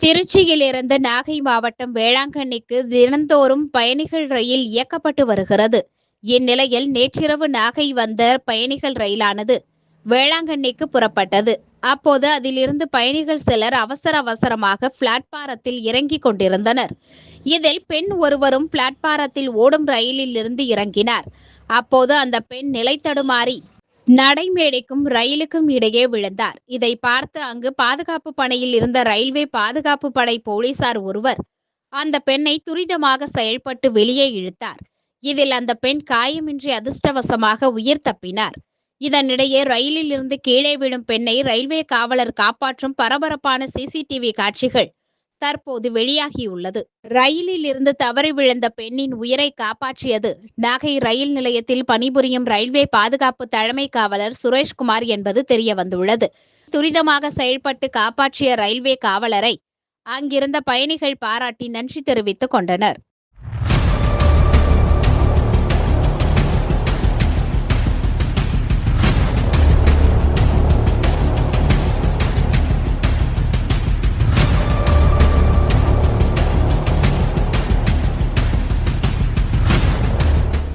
திருச்சியிலிருந்து நாகை மாவட்டம் வேளாங்கண்ணிக்கு தினந்தோறும் பயணிகள் ரயில் இயக்கப்பட்டு வருகிறது. இந்நிலையில் நேற்றிரவு நாகை வந்த பயணிகள் ரயிலானது வேளாங்கண்ணிக்கு புறப்பட்டது. அப்போது அதிலிருந்து பயணிகள் சிலர் அவசர அவசரமாக பிளாட்பாரத்தில் இறங்கிக் கொண்டிருந்தனர். இதில் பெண் ஒருவரும் பிளாட்பாரத்தில் ஓடும் ரயிலில் இருந்து இறங்கினார். அப்போது அந்த பெண் நிலை தடுமாறி நடைமேடைக்கும் ரயிலுக்கும் இடையே விழுந்தார். இதை பார்த்து அங்கு பாதுகாப்பு பணியில் இருந்த ரயில்வே பாதுகாப்பு படை போலீசார் ஒருவர் அந்த பெண்ணை துரிதமாக செயல்பட்டு வெளியே இழுத்தார். இதில் அந்த பெண் காயமின்றி அதிர்ஷ்டவசமாக உயிர் தப்பினார். இதனிடையே ரயிலில் இருந்து கீழே விழும் பெண்ணை ரயில்வே காவலர் காப்பாற்றும் பரபரப்பான சிசிடிவி காட்சிகள் தற்போது வெளியாகியுள்ளது ரயிலில் இருந்து தவறி விழுந்த பெண்ணின் உயிரை காப்பாற்றியது நாகை ரயில் நிலையத்தில் பணிபுரியும் ரயில்வே பாதுகாப்பு தலைமை காவலர் சுரேஷ்குமார் என்பது தெரிய வந்துள்ளது துரிதமாக செயல்பட்டு காப்பாற்றிய ரயில்வே காவலரை அங்கிருந்த பயணிகள் பாராட்டி நன்றி தெரிவித்துக் கொண்டனர்.